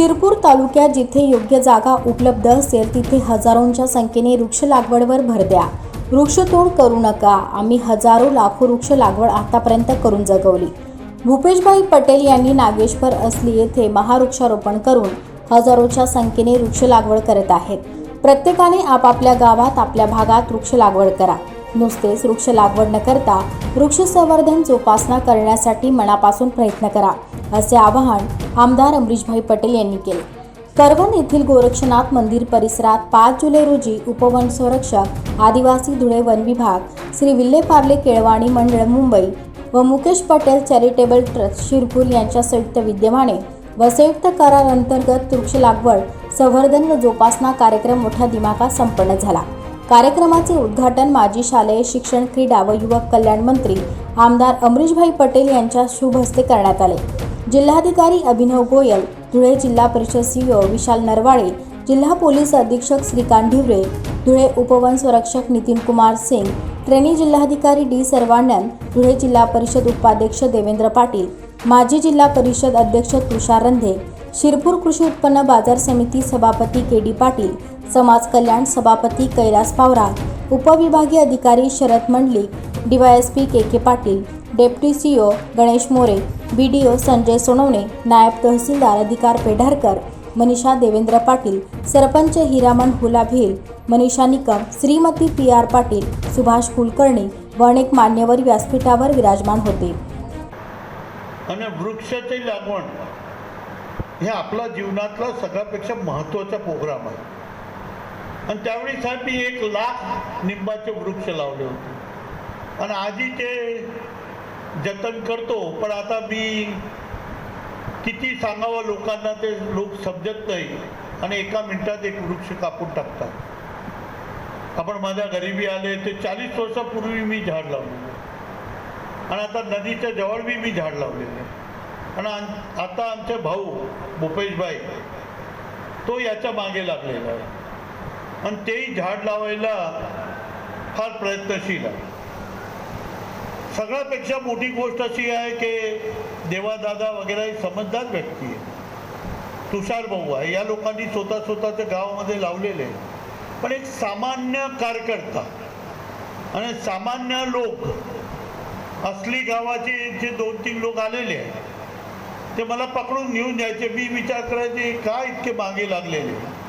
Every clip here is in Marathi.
शिरपूर तालुक्यात जिथे योग्य जागा उपलब्ध असेल तिथे हजारोंच्या संख्येने वृक्ष लागवडवर भर द्या. वृक्षतोड करू नका. आम्ही हजारो लाखो वृक्ष लागवड आतापर्यंत करून जगवली. भूपेशभाई पटेल यांनी नागेश्वर असली येथे महावृक्षारोपण करून हजारोच्या संख्येने वृक्ष लागवड करत आहेत. प्रत्येकाने आपापल्या गावात आपल्या भागात वृक्ष लागवड करा. नुसतेच वृक्ष लागवड न करता वृक्ष संवर्धन जोपासना करण्यासाठी मनापासून प्रयत्न करा. असे आवाहन आमदार अमरीशभाई पटेल यांनी केले. करवण येथील गोरक्षनाथ मंदिर परिसरात पाच जुलै रोजी उपवन संरक्षक आदिवासी धुळे वन विभाग श्री विल्हेपार्ले केळवाणी मंडळ मुंबई व मुकेश पटेल चॅरिटेबल ट्रस्ट शिरपूर यांच्या संयुक्त विद्यमाने व संयुक्त करार अंतर्गत वृक्ष लागवड संवर्धन व जोपासना कार्यक्रम मोठ्या दिमाखात संपन्न झाला. कार्यक्रमाचे उद्घाटन माजी शालेय शिक्षण क्रीडा व युवक कल्याण मंत्री आमदार अमरीशभाई पटेल यांच्या शुभ हस्ते करण्यात आले. जिल्हाधिकारी अभिनव गोयल धुळे जिल्हा परिषद सीओ विशाल नरवाळे जिल्हा पोलीस अधीक्षक श्रीकांत ढिवरे धुळे उपवन संरक्षक नितीन कुमार सिंग ट्रेनी जिल्हाधिकारी डी सर्वानंद धुळे जिल्हा परिषद उपाध्यक्ष देवेंद्र पाटील माजी जिल्हा परिषद अध्यक्ष तुषार रंधे शिरपूर कृषी उत्पन्न बाजार समिती सभापती के डी पाटील समाज कल्याण सभापती कैलास पावरा उपविभागीय अधिकारी Sharad Mandlik DYSP K K Patil deputy CO Ganesh More B D O Sanjay Sonawane नायब तहसीलदार अधिकार पेढारकर मनीषा देवेंद्र पाटील सरपंच हिरामन हुला भिल मनीषा निकम श्रीमती पी आर पाटील सुभाष कुलकर्णी व अनेक मान्यवर व्यासपीठावर विराजमान होते. आणि वृक्षाची लागवड हे आपला जीवनातला सगळ्यापेक्षा महत्त्वाचा प्रोग्राम आहे. आणि त्यावेळी साहेब मी एक लाख निंबाचे वृक्ष लावले होते. आणि आधी ते जतन करतो पण आता मी किती सांगावं लोकांना ते लोक समजत नाही आणि एका मिनिटात एक वृक्ष कापून टाकतात. आपण माझ्या गरीबी आले ते चाळीस वर्षापूर्वी मी झाड लावलेलं आणि आता नदीच्या जवळ बी मी झाड लावलेलं आणि आम- आता आमचे भाऊ भूपेशभाई तो याच्या मागे लागलेला आहे. आणि तेही झाड लावायला फार प्रयत्नशील आहे. सगळ्यापेक्षा मोठी गोष्ट अशी आहे की देवादादा वगैरे ही समजदार व्यक्ती आहे. तुषार भाऊ आहे. या लोकांनी स्वतः स्वतःच्या गावामध्ये लावलेले आहे. पण एक सामान्य कार्यकर्ता आणि सामान्य लोक असली गावाचे जे दोन तीन लोक आलेले आहेत ते मला पकडून घेऊन जायचे मी विचार करायचे का इतके मागे लागलेले?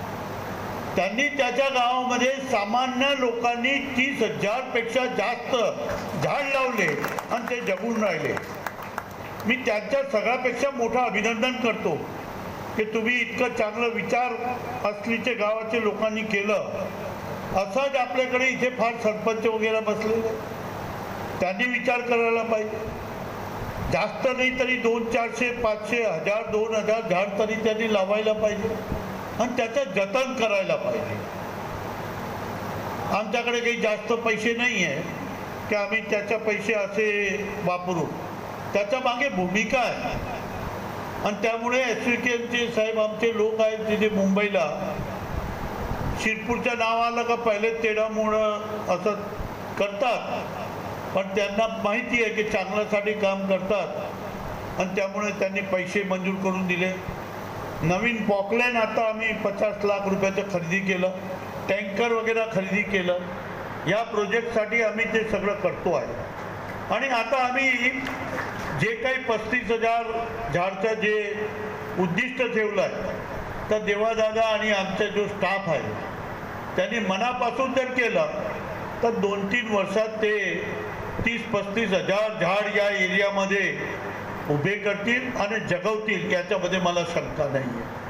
त्यांनी त्याच्या गावामध्ये सामान्य लोकांनी तीस हजारपेक्षा जास्त झाड लावले आणि ते जगून राहिले. मी त्यांच्या सगळ्यापेक्षा मोठं अभिनंदन करतो की तुम्ही इतकं चांगलं विचार असलीचे गावाचे लोकांनी केलं. असंच आपल्याकडे इथे फार सरपंच वगैरे बसलेले त्यांनी विचार करायला पाहिजे. जास्त नाही तरी दोन चारशे पाचशे हजार दोन हजार झाड तरी त्यांनी लावायला पाहिजे. आणि त्याचं जतन करायला पाहिजे. आमच्याकडे काही जास्त पैसे नाही आहे की आम्ही त्याच्या पैसे असे वापरू. त्याच्यामागे भूमिका आहे. आणि त्यामुळे एस व्ही केचे साहेब आमचे लोक आहेत तिथे मुंबईला. शिरपूरच्या नाव आलं का पहिले तेढामुळं असं करतात. पण त्यांना माहिती आहे की चांगल्यासाठी काम करतात. आणि त्यामुळे त्यांनी पैसे मंजूर करून दिले. नवीन पॉकलाईन आता आम्ही पचास लाख रुपयाचं खरेदी केलं टँकर वगैरे खरेदी केलं. या प्रोजेक्टसाठी आम्ही ते सगळं करतो आहे. आणि आता आम्ही जे काही पस्तीस हजार झाडचं जे उद्दिष्ट ठेवलं आहे तर देवादादा आणि आमचा जो स्टाफ आहे त्यांनी मनापासून जर केलं तर दोन तीन वर्षात ते तीस पस्तीस हजार झाड या एरियामध्ये उभे करतील आणि जगवतील याच्यामध्ये मला शंका नाही आहे